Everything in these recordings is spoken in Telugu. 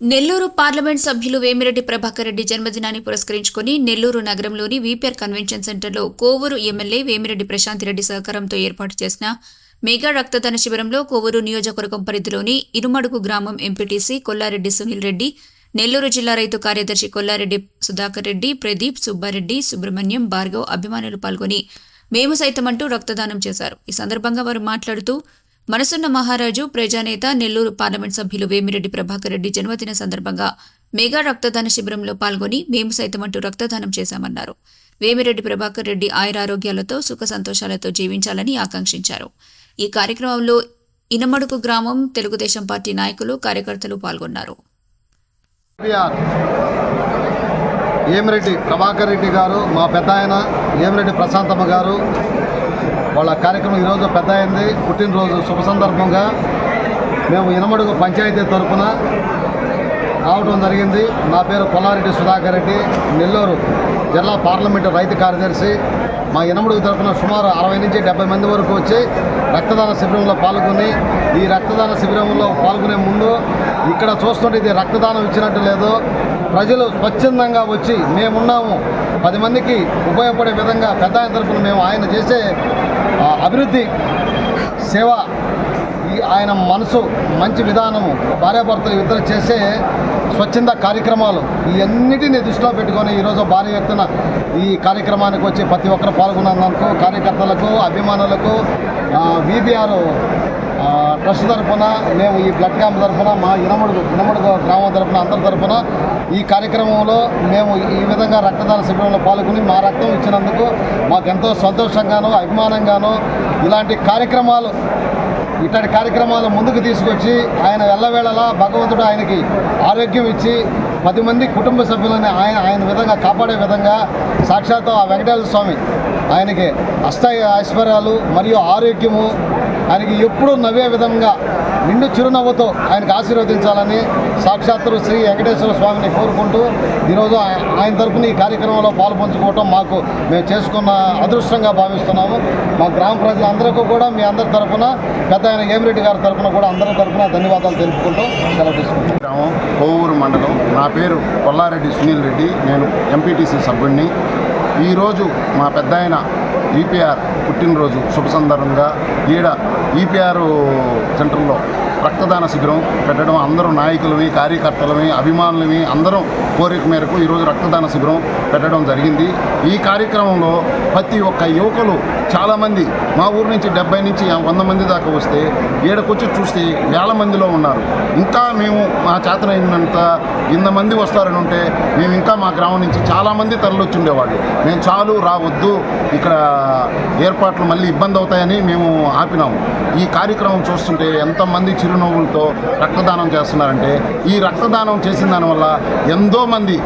నెల్లూరు పార్లమెంట్ సభ్యులు వేమిరెడ్డి ప్రభాకర్ రెడ్డి జన్మదినాన్ని పురస్కరించుకుని నెల్లూరు నగరంలోని వీపీఆర్ కన్వెన్షన్ సెంటర్లో కోవూరు ఎమ్మెల్యే వేమిరెడ్డి ప్రశాంతిరెడ్డి సహకారంతో ఏర్పాటు చేసిన మెగా రక్తదాన శిబిరంలో కోవూరు నియోజకవర్గం పరిధిలోని ఇరుమడుగు గ్రామం ఎంపీటీసీ కొల్లారెడ్డి సునీల్ రెడ్డి నెల్లూరు జిల్లా రైతు కార్యదర్శి కొల్లారెడ్డి సుధాకర్ రెడ్డి ప్రదీప్ సుబ్బారెడ్డి సుబ్రహ్మణ్యం భార్గవ్ అభిమానులు పాల్గొని మేము సైతం అంటూ రక్తదానం చేశారు. ఈ సందర్భంగా వారు మాట్లాడుతూ మనసున్న మహారాజు ప్రజానేత నెల్లూరు పార్లమెంట్ సభ్యులు వేమిరెడ్డి ప్రభాకర్ రెడ్డి జన్మదిన సందర్భంగా మెగా రక్తదాన శిబిరంలో పాల్గొని మేము సైతమంటూ రక్తదానం చేశామన్నారు. వేమిరెడ్డి ప్రభాకర్ రెడ్డి ఆయురారోగ్యాలతో సుఖ సంతోషాలతో జీవించాలని ఆకాంక్షించారు. ఈ కార్యక్రమంలో ఇనమడుకు గ్రామం తెలుగుదేశం పార్టీ నాయకులు కార్యకర్తలు పాల్గొన్నారు. ఏమిరెడ్డి ప్రభాకర్ రెడ్డి గారు మా పెద్ద ఆయన ఏమిరెడ్డి ప్రశాంతమ్మ గారు వాళ్ళ కార్యక్రమం ఈరోజు పెద్ద అయింది. పుట్టినరోజు శుభ సందర్భంగా మేము ఇనమడుగు పంచాయతీ తరఫున రావడం జరిగింది. నా పేరు కొల్లారెడ్డి సుధాకర్ రెడ్డి. నెల్లూరు జిల్లా పార్లమెంటు రైతు కార్యదర్శి. మా ఇనమడుగు తరఫున సుమారు అరవై నుంచి డెబ్బై మంది వరకు వచ్చి రక్తదాన శిబిరంలో పాల్గొని ఈ రక్తదాన శిబిరంలో పాల్గొనే ముందు ఇక్కడ చూస్తుంటే ఇది రక్తదానం ఇచ్చినట్టు లేదు. ప్రజలు స్వచ్ఛందంగా వచ్చి మేమున్నాము. పది మందికి ఉపయోగపడే విధంగా పెద్ద తరఫున మేము ఆయన చేసే అభివృద్ధి సేవ ఈ ఆయన మనసు మంచి విధానము భార్యాభర్తలు ఇద్దరు చేసే స్వచ్ఛంద కార్యక్రమాలు ఇవన్నిటిని దృష్టిలో పెట్టుకొని ఈరోజు భారీ ఎత్తున ఈ కార్యక్రమానికి వచ్చి ప్రతి ఒక్కరు పాల్గొన్నందుకు కార్యకర్తలకు అభిమానులకు విబిఆర్ ట్రస్ట్ తరఫున మేము ఈ బ్లడ్ క్యాంప్ తరఫున మా ఇనమడుగు ఇనమడుగు గ్రామం తరఫున అందరి తరఫున ఈ కార్యక్రమంలో మేము ఈ విధంగా రక్తదాన శిబిరంలో పాల్గొని మా రక్తం ఇచ్చినందుకు మాకెంతో సంతోషంగాను అభిమానంగాను ఇలాంటి కార్యక్రమాలు ఇట్లాంటి కార్యక్రమాలు ముందుకు తీసుకొచ్చి ఆయన వెళ్ళవేళలా భగవంతుడు ఆయనకి ఆరోగ్యం ఇచ్చి పది మంది కుటుంబ సభ్యులని ఆయన ఆయన విధంగా కాపాడే విధంగా సాక్షాత్తు ఆ వెంకటేశ్వర స్వామి ఆయనకి అష్ట ఐశ్వర్యాలు మరియు ఆరోగ్యము ఆయనకి ఎప్పుడూ నవ్వే విధంగా నిండు చిరునవ్వుతో ఆయనకు ఆశీర్వదించాలని సాక్షాత్తు శ్రీ వెంకటేశ్వర స్వామిని కోరుకుంటూ ఈరోజు ఆయన తరఫున ఈ కార్యక్రమంలో పాల్పంచుకోవటం మాకు మేము చేసుకున్న అదృష్టంగా భావిస్తున్నాము. మా గ్రామ ప్రజలందరికీ కూడా మీ అందరి తరఫున గత ఆయన ఏమిరెడ్డి గారి తరఫున కూడా అందరి తరఫున ధన్యవాదాలు తెలుపుకుంటూ సెలవు తీసుకుంటాం గ్రామం కోవూరు మండలం. నా పేరు కొల్లారెడ్డి సునీల్ రెడ్డి. నేను ఎంపీటీసీ సభ్యుడిని ఈరోజు మా పెద్ద ఈపీఆర్ పుట్టినరోజు శుభ సందర్భంగా ఈడ ఈపీఆర్ సెంటర్లో రక్తదాన శిబిరం పెట్టడం అందరూ నాయకులవి కార్యకర్తలవి అభిమానులవి అందరం కోరిక మేరకు ఈరోజు రక్తదాన శిబిరం పెట్టడం జరిగింది. ఈ కార్యక్రమంలో ప్రతి ఒక్క యువకులు చాలామంది మా ఊరు నుంచి డెబ్బై నుంచి వంద మంది దాకా వస్తే ఏడకొచ్చి చూస్తే వేల మందిలో ఉన్నారు. ఇంకా మేము మా చేతనైనంత ఇంత ఇంతమంది వస్తారని ఉంటే మేము ఇంకా మా గ్రామం నుంచి చాలామంది తరలివచ్చి ఉండేవాళ్ళు మేము చాలు రావద్దు ఇక్కడ ఏర్పాట్లు మళ్ళీ ఇబ్బంది అవుతాయని మేము ఆపినాము. ఈ కార్యక్రమం చూస్తుంటే ఎంతమంది చిరునవ్వులతో రక్తదానం చేస్తున్నారంటే ఈ రక్తదానం చేసిన దానివల్ల ఎంతోమంది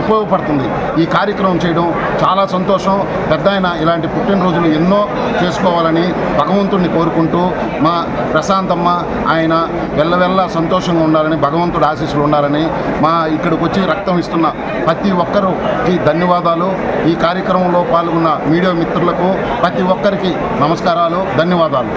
ఉపయోగపడుతుంది. ఈ కార్యక్రమం చేయడం చాలా సంతోషం. పెద్ద ఆయన ఇలాంటి పుట్టినరోజులు ఎన్నో చేసుకోవాలని భగవంతుడిని కోరుకుంటూ మా ప్రశాంతమ్మ ఆయన వెళ్ళవెల్ల సంతోషంగా ఉండాలని భగవంతుడు ఆశీస్సులు ఉండాలని మా ఇక్కడికి వచ్చి రక్తం ఇస్తున్న ప్రతి ఒక్కరికి ధన్యవాదాలు. ఈ కార్యక్రమంలో పాల్గొన్న మీడియా మిత్రులకు ప్రతి ఒక్కరికి నమస్కారాలు ధన్యవాదాలు.